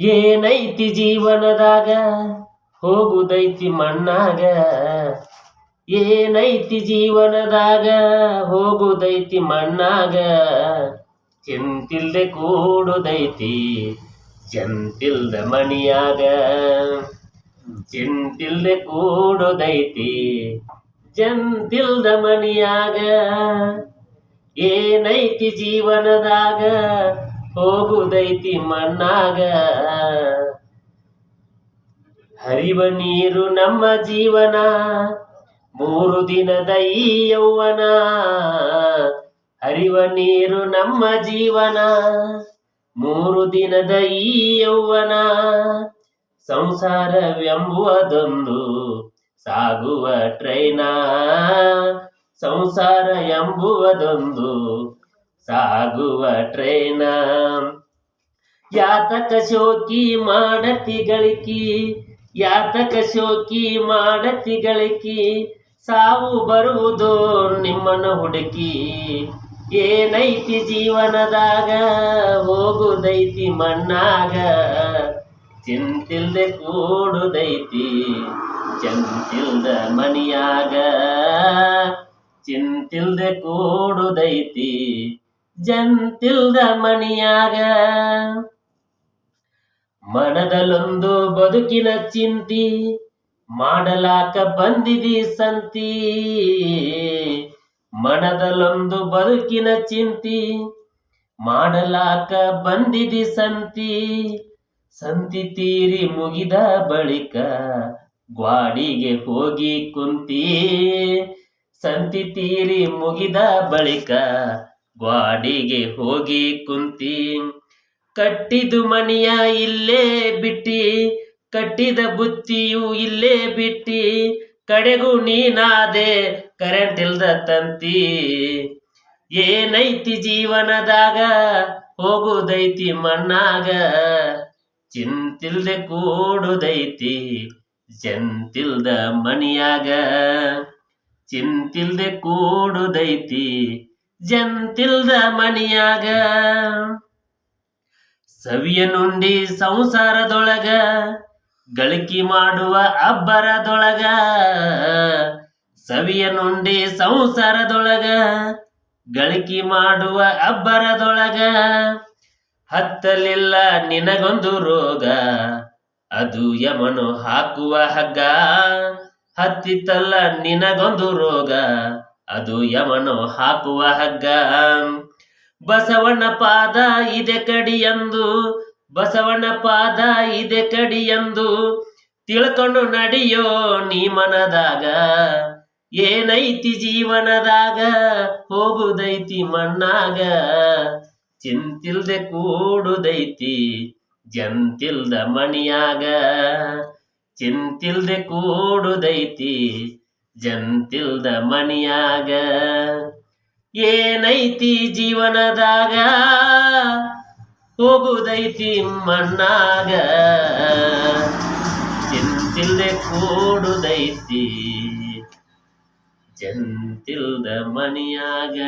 ಏನೈತಿ ಜೀವನದಾಗ? ಹೋಗುದೈತಿ ಮಣ್ಣಾಗ. ಏನೈತಿ ಜೀವನದಾಗ? ಹೋಗುದೈತಿ ಮಣ್ಣಾಗ. ಚಿಂತಿಲ್ದೆ ಕೂಡುದೈತಿ, ಜಂತಿಲ್ದ ಮಣಿಯಾಗ. ಚಿಂತಿಲ್ದೆ ಕೂಡುದೈತಿ, ಜಂತಿಲ್ದ ಮಣಿಯಾಗ. ಏನೈತಿ ಜೀವನದಾಗ? ಹೋಗುದೈತಿ ಮಣ್ಣಾಗ. ಹರಿವ ನೀರು ನಮ್ಮ ಜೀವನ, ಮೂರು ದಿನದ ಈ ಯೌವನ. ಹರಿವ ನೀರು ನಮ್ಮ ಜೀವನ, ಮೂರು ದಿನದ ಈ ಯೌವನ. ಸಂಸಾರವೆಂಬುವುದೊಂದು ಸಾಗುವ ಟ್ರೈನ. ಸಂಸಾರ ಎಂಬುವುದೊಂದು ಸಾಗುವ ಟ್ರೈನ. ಯಾತಕ ಶೋಕಿ ಮಾಡತಿ ಗಳಿಕಿ ಯಾತಕ ಶೋಕಿ ಮಾಡತಿ ಗಳಿಕಿ ಸಾವು ಬರುವುದು ನಿಮ್ಮನ ಹುಡುಕಿ. ಏನೈತಿ ಜೀವನದಾಗ, ಹೋಗುದೈತಿ ಮಣ್ಣಾಗ. ಚಿಂತಿಲ್ದೆ ಕೂಡುದೈತಿ, ಚಂತಿಲ್ದ ಮನಿಯಾಗ. ಚಿಂತಿಲ್ದೆ ಕೂಡುದೈತಿ ಜಂತಿಲ್ದ ಮಣಿಯಾಗ. ಮನದಲ್ಲೊಂದು ಬದುಕಿನ ಚಿಂತಿ ಮಾಡಲಾಕ ಬಂದಿದಿ ಸಂತಿ. ಮನದಲ್ಲೊಂದು ಬದುಕಿನ ಚಿಂತಿ ಮಾಡಲಾಕ ಬಂದಿದಿ ಸಂತಿ. ಸಂತಿ ತೀರಿ ಮುಗಿದ ಬಳಿಕ ಗ್ವಾಡಿಗೆ ಹೋಗಿ ಕುಂತಿ. ಸಂತಿ ತೀರಿ ಮುಗಿದ ಬಳಿಕ ಗ್ವಾಡಿಗೆ ಹೋಗಿ ಕುಂತಿ. ಕಟ್ಟಿದು ಮನೆಯ ಇಲ್ಲೇ ಬಿಟ್ಟಿ. ಕಟ್ಟಿದ ಬುತ್ತಿಯು ಇಲ್ಲೇ ಬಿಟ್ಟಿ. ಕಡೆಗೂ ನೀನಾದೆ ಕರೆಂಟ್ ಇಲ್ದ ತಂತಿ. ಏನೈತಿ ಜೀವನದಾಗ? ಹೋಗುದೈತಿ ಮಣ್ಣಾಗ. ಚಿಂತಿಲ್ದೆ ಕೂಡುದೈತಿ ಜಂತಿಲ್ದ ಮನಿಯಾಗ. ಚಿಂತಿಲ್ದೆ ಕೂಡುದೈತಿ ಜಂತಿಲ್ದ ಮನಿಯಾಗ ಸವಿಯ ನುಂಡಿ ಸಂಸಾರದೊಳಗ, ಗಳಿಕೆ ಮಾಡುವ ಅಬ್ಬರದೊಳಗ. ಸವಿಯ ನುಂಡಿ ಸಂಸಾರದೊಳಗ, ಗಳಿಕೆ ಮಾಡುವ ಅಬ್ಬರದೊಳಗ. ಹತ್ತಲಿಲ್ಲ ನಿನಗೊಂದು ರೋಗ, ಅದು ಯಮನು ಹಾಕುವ ಹಗ್ಗ. ಹತ್ತಿತ್ತಲ್ಲ ನಿನಗೊಂದು ರೋಗ ಅದು ಯಮನು ಹಾಕುವ ಹಗ್ಗ. ಬಸವಣ್ಣ ಪಾದ ಇದೆ ಕಡಿಯಂದು ಬಸವಣ್ಣ ಪಾದ ಇದೆ ಕಡಿಯಂದು ತಿಳ್ಕೊಂಡು ನಡಿಯೋ ನೀ ಮನದಾಗ. ಏನೈತಿ ಜೀವನದಾಗ, ಹೋಗುದೈತಿ ಮಣ್ಣಾಗ. ಚಿಂತಿಲ್ದೆ ಕೂಡುದೈತಿ ಜಂತಿಲ್ದ ಮಣಿಯಾಗ. ಚಿಂತಿಲ್ದೆ ಕೂಡುದೈತಿ ಜಂತಿಲ್ದ ಮಣಿಯಾಗ ಏನೈತಿ ಜೀವನದಾಗ? ಹೋಗುದೈತಿ ಮಣ್ಣಾಗ ಜಂತಿಲ್ದೆ ಕೂಡುದೈತಿ ಜಂತಿಲ್ದ ಮಣಿಯಾಗ.